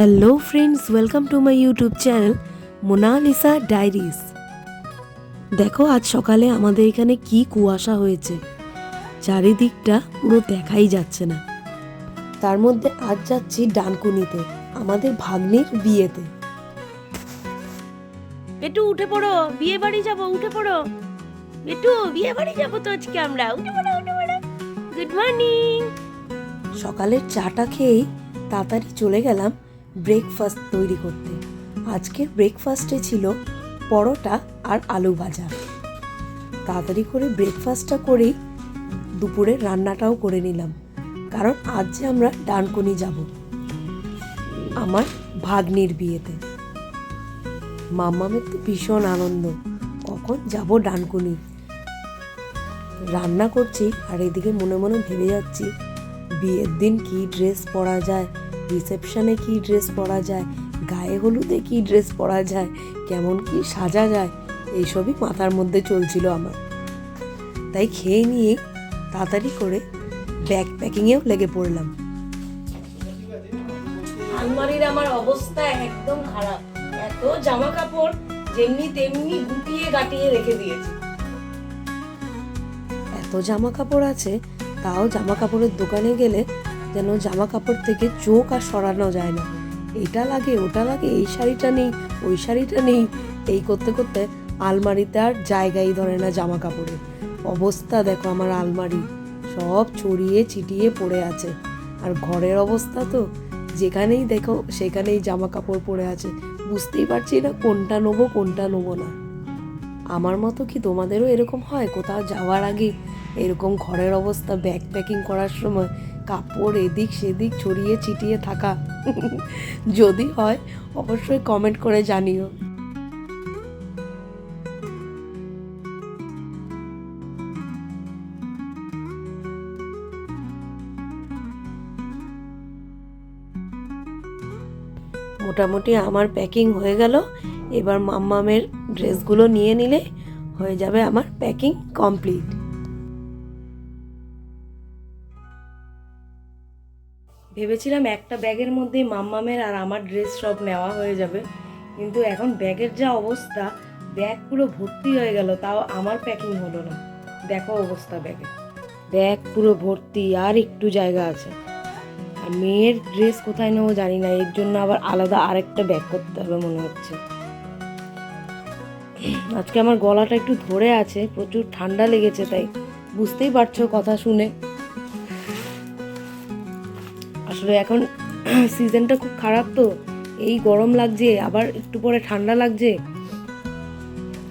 Hello friends welcome to my YouTube channel Monalisa diaries দেখো আজ সকালে আমাদের এখানে কি কুয়াশা হয়েছে। চারিদিকটা পুরো দেখাই যাচ্ছে না। তার মধ্যে আজ যাচ্ছি ডানকুনিতে আমাদের ভাগ্নির বিয়েতে। বেটু উঠে পড়ো বিয়ে বাড়ি যাব উঠে পড়ো। বেটু বিয়ে বাড়ি যাব তো আজকে আমরা। উঠে পড়ো উঠে পড়ো। গুড মর্নিং সকালের চাটা খেয়েই তাড়াতাড়ি চলে গেলাম। ব্রেকফাস্ট তৈরি করতে। আজকের ব্রেকফাস্টে ছিল পরোটা আর আলু ভাজা। তাড়াতাড়ি করে ব্রেকফাস্টটা করেই দুপুরে রান্নাটাও করে নিলাম। কারণ আজ যে আমরা ডানকুনি যাব। আমার ভাগ্নির বিয়েতে। মাম্মামের তো ভীষণ আনন্দ। কখন যাব ডানকুনি? রান্না করছি আর এদিকে মনে মনে ভেবে যাচ্ছি, বিয়ের দিন কি ড্রেস পরা যায় রিসেপশনে কি ড্রেস পরা যায়? গায়ে হলুদে কি ড্রেস পরা যায়? কেমন কি সাজা যায়? এইসবই মাথার মধ্যে চলছিল আমার। তাই খেয়ে নিয়ে তাড়াতাড়ি করে ব্যাগ প্যাকিংয়েও লেগে পড়লাম। আলমারির আমার অবস্থা একদম খারাপ। এত জামা কাপড় যেমনি তেমনি গুটিয়ে গাটিয়ে রেখে দিয়েছি। এত জামা কাপড় আছে তাও জামা কাপড়ের দোকানে গেলে যেন জামা কাপড় থেকে চোখ আর সরানো যায় না। এটা লাগে, ওটা লাগে, এই শাড়িটা নেই, ওই শাড়িটা নেই। এই করতে করতে আলমারিতে আর জায়গাই ধরে না জামা কাপড়ের অবস্থা দেখো আমার আলমারি। সব ছড়িয়ে ছিটিয়ে পড়ে আছে। আর ঘরের অবস্থা তো, যেখানেই দেখো সেখানেই জামা কাপড় পরে আছে। বুঝতেই পারছি না কোনটা নেব কোনটা নেব না। আমার মতো কি তোমাদেরও এরকম হয়? কোথাও যাওয়ার আগে এরকম ঘরের অবস্থা ব্যাগ প্যাকিং করার সময় কাপড় এদিক সেদিক ছড়িয়ে ছিটিয়ে থাকা। যদি হয়, অবশ্যই কমেন্ট করে জানিও। মোটামুটি আমার প্যাকিং হয়ে গেল। এবার মাম্মামের ড্রেসগুলো নিয়ে নিলে হয়ে যাবে আমার প্যাকিং কমপ্লিট ভেবেছিলাম একটা ব্যাগের মধ্যেই মাম্মামের আর আমার ড্রেস সব নেওয়া হয়ে যাবে। কিন্তু এখন ব্যাগের যা অবস্থা, ব্যাগ পুরো ভর্তি হয়ে গেল, তাও আমার প্যাকিং হলো না। দেখো অবস্থা ব্যাগে। ব্যাগ পুরো ভর্তি, আর একটু জায়গা আছে। আর মেয়ের ড্রেস কোথায় নেব জানি না, এর জন্য আবার আলাদা আরেকটা ব্যাগ করতে হবে মনে হচ্ছে। আজকে আমার গলাটা একটু ধরে আছে, প্রচুর ঠান্ডা লেগেছে, তাই বুঝতেই পারছ কথা শুনে। আসলে এখন সিজনটা খুব খারাপ তো। এই গরম লাগছে, আবার একটু পরে ঠান্ডা লাগছে।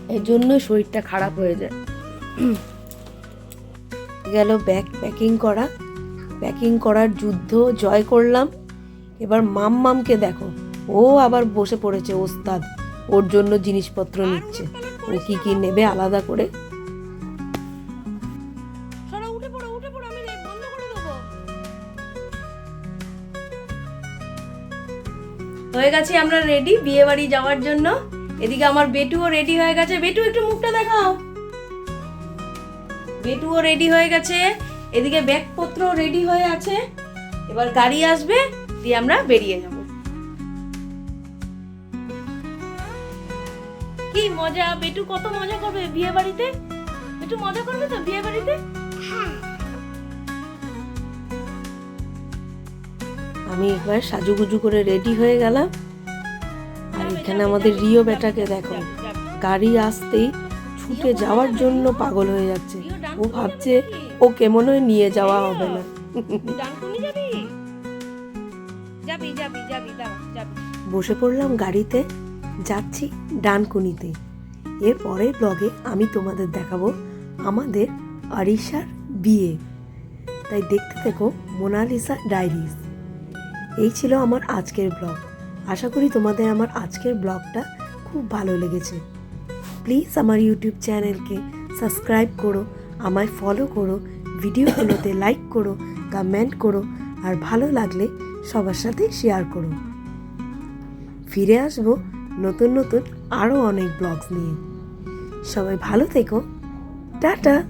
এর জন্য শরীরটা খারাপ হয়ে যায়। গেল ব্যাগ প্যাকিং করা। প্যাকিং করার যুদ্ধ, জয় করলাম। এবার মাম মামকে দেখো। ও আবার বসে পড়েছে, ওস্তাদ। ওর জন্য জিনিসপত্র নিচ্ছে। ও কি কি নেবে আলাদা করে। হয়ে গেছি, আমরা রেডি বিয়ে বাড়ি যাওয়ার জন্য। এদিকে আমার বেটুও রেডি হয়ে গেছে। বেটু, একটু মুখটা দেখাও। বেটুও রেডি হয়ে গেছে। এদিকে ব্যাগপত্র রেডি হয়ে আছে। এবার গাড়ি আসবে, দিয়ে আমরা বেরিয়ে যাব। কি মজা, বেটু কত মজা করবে বিয়ে বাড়িতে? বেটু মজা করবে তো বিয়ে বাড়িতে? আমি একবার সাজুগুজু করে রেডি হয়ে গেলাম। আর এখানে আমাদের রিও বেটাকে দেখো গাড়ি আসতেই ছুটে যাওয়ার জন্য পাগল হয়ে যাচ্ছে। ও ভাবছে ও কেমন হয় নিয়ে যাওয়া হবে না। বসে পড়লাম গাড়িতে যাচ্ছি ডানকুনিতে। এর পরের ব্লগে আমি তোমাদের দেখাবো আমাদের আরিশার বিয়ে। তাই দেখতে থেকো মোনালিসা ডায়েরিজ। এই ছিল আমার আজকের ব্লগ। আশা করি তোমাদের আমার আজকের ব্লগটা খুব ভালো লেগেছে। প্লিজ আমার ইউটিউব চ্যানেলকে সাবস্ক্রাইব করো, আমায় ফলো করো, ভিডিওগুলোতে লাইক করো, কমেন্ট করো, আর ভালো লাগলে সবার সাথে শেয়ার করো। ফিরে আসব নতুন নতুন আরও অনেক ব্লগস নিয়ে। সবাই ভালো থেকো। টাটা!